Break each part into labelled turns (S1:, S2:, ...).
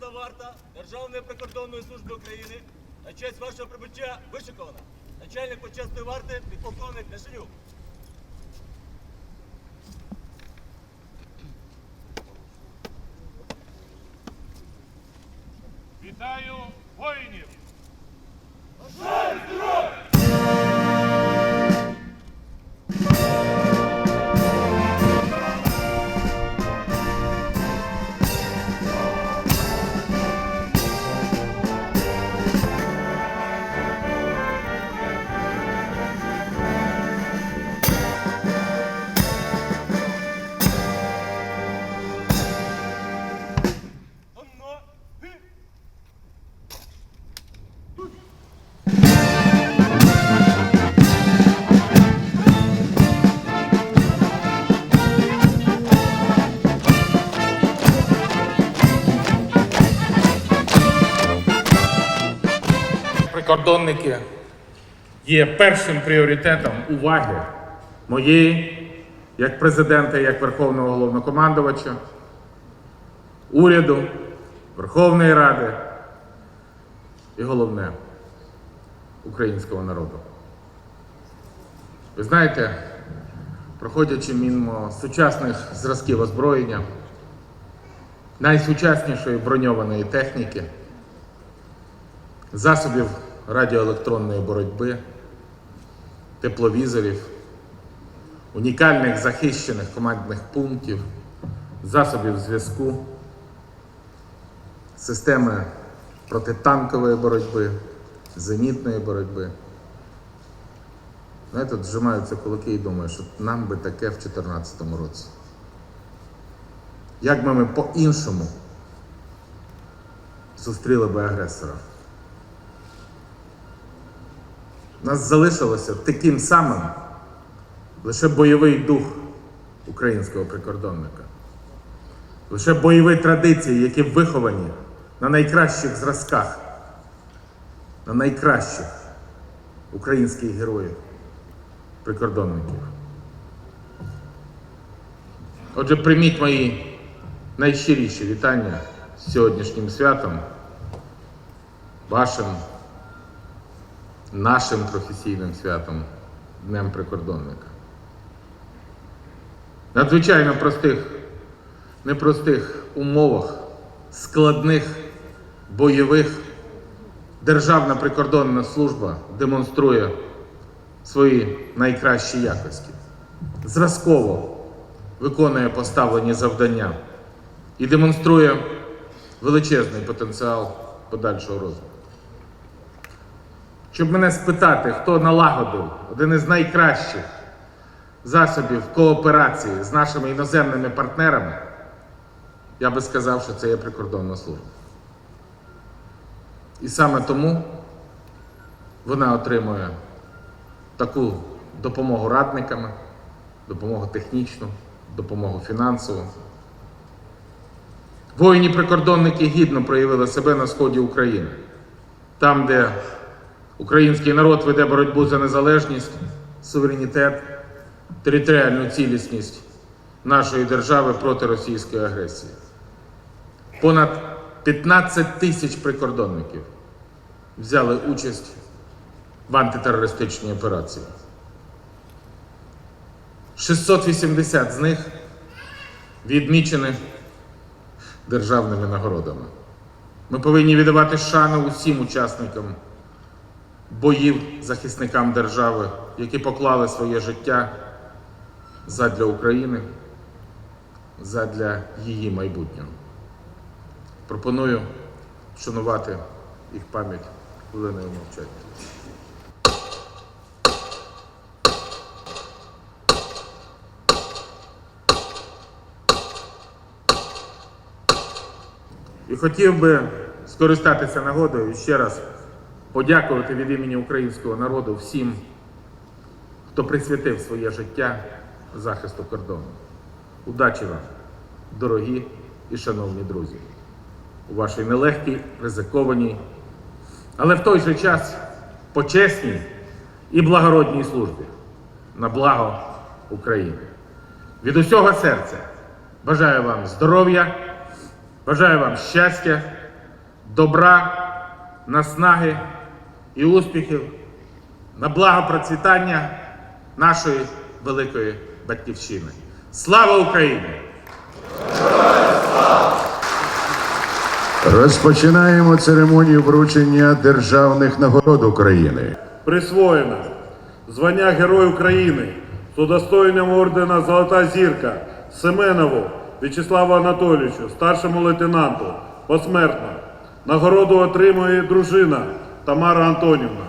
S1: почесна варта Державної прикордонної служби України на честь вашого прибуття вишикована. Начальник почесної варти підполковник Нешенюк.
S2: Вітаю Прикордонники є першим пріоритетом уваги моєї як президента, як Верховного головнокомандувача, уряду, Верховної Ради і головне українського народу. Ви знаєте, проходячи мимо сучасних зразків озброєння, найсучаснішої броньованої техніки, засобів радіоелектронної боротьби, тепловізорів, унікальних захищених командних пунктів, засобів зв'язку, системи протитанкової боротьби, зенітної боротьби. Знаєте, зжимаються кулаки і думаю, що нам би таке в 2014 році. Як би ми по-іншому зустріли би агресора? Нас залишилося таким самим лише бойовий дух українського прикордонника, лише бойові традиції, які виховані на найкращих зразках, на найкращих українських героїв, прикордонників. Отже, прийміть мої найщиріші вітання з сьогоднішнім святом, вашим нашим професійним святом Днем прикордонника. Надзвичайно простих, непростих умовах, складних, бойових, Державна прикордонна служба демонструє свої найкращі якості. Зразково виконує поставлені завдання і демонструє величезний потенціал подальшого розвитку. Щоб мене спитати, хто налагодив один із найкращих засобів кооперації з нашими іноземними партнерами, я би сказав, що це є прикордонна служба. І саме тому вона отримує таку допомогу радниками, допомогу технічну, допомогу фінансову. Воїні-прикордонники гідно проявили себе на сході України, там, де Український народ веде боротьбу за незалежність, суверенітет, територіальну цілісність нашої держави проти російської агресії. Понад 15 тисяч прикордонників взяли участь в антитерористичній операції. 680 з них відмічені державними нагородами. Ми повинні віддавати шану усім учасникам боїв захисникам держави, які поклали своє життя задля України, задля її майбутнього. Пропоную вшанувати їх пам'ять хвилиною мовчання. І хотів би скористатися нагодою ще раз подякувати від імені українського народу всім, хто присвятив своє життя захисту кордону. Удачі вам, дорогі і шановні друзі, у вашій нелегкій, ризикованій, але в той же час почесній і благородній службі на благо України. Від усього серця бажаю вам здоров'я, бажаю вам щастя добра, наснаги і успіхів на благо процвітання нашої великої батьківщини. Слава Україні!
S3: Розпочинаємо церемонію вручення державних нагород України.
S4: Присвоєно звання Герой України з удостоєнням ордена Золота зірка Семенову В'ячеславу Анатолійовичу, старшому лейтенанту, посмертно. Нагороду отримує дружина Тамара Антонівна.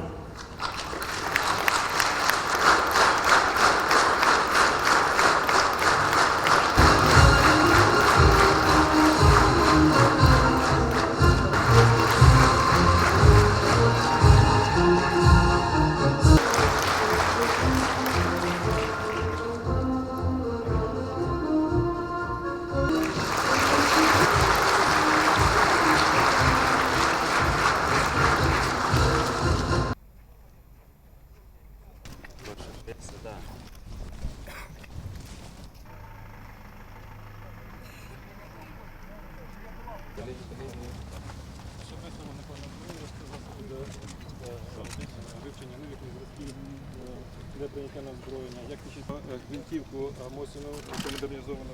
S5: Прийняття на озброєння, як пишіть гвинтівку Мосіну, яку модернізовано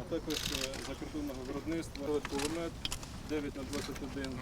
S5: а також е, закордонного виробництва, кулемет 9 на 21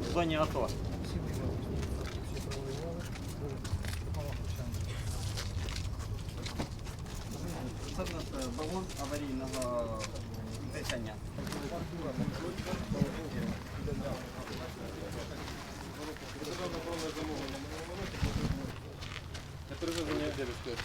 S6: в зоні АТО. Це в нас балон аварійного дихання.
S5: на перевезення Деревської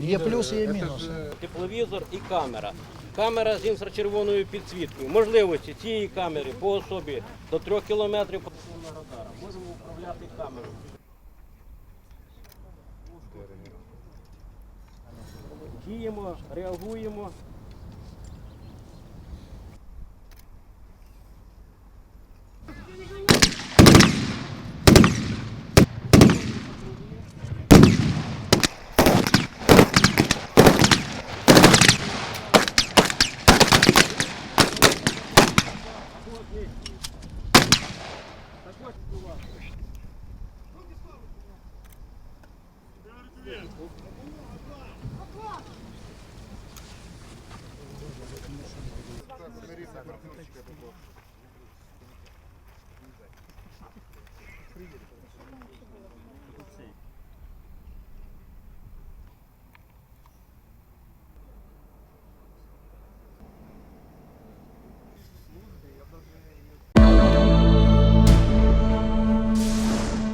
S7: Є плюси, є мінуси.
S8: тепловізор і камера. Камера з інфрачервоною підсвіткою. Можливості цієї камери по особі до 3 кілометрів. Можемо управляти камерою. Діємо, реагуємо. ഫ്രീ എടുക്കും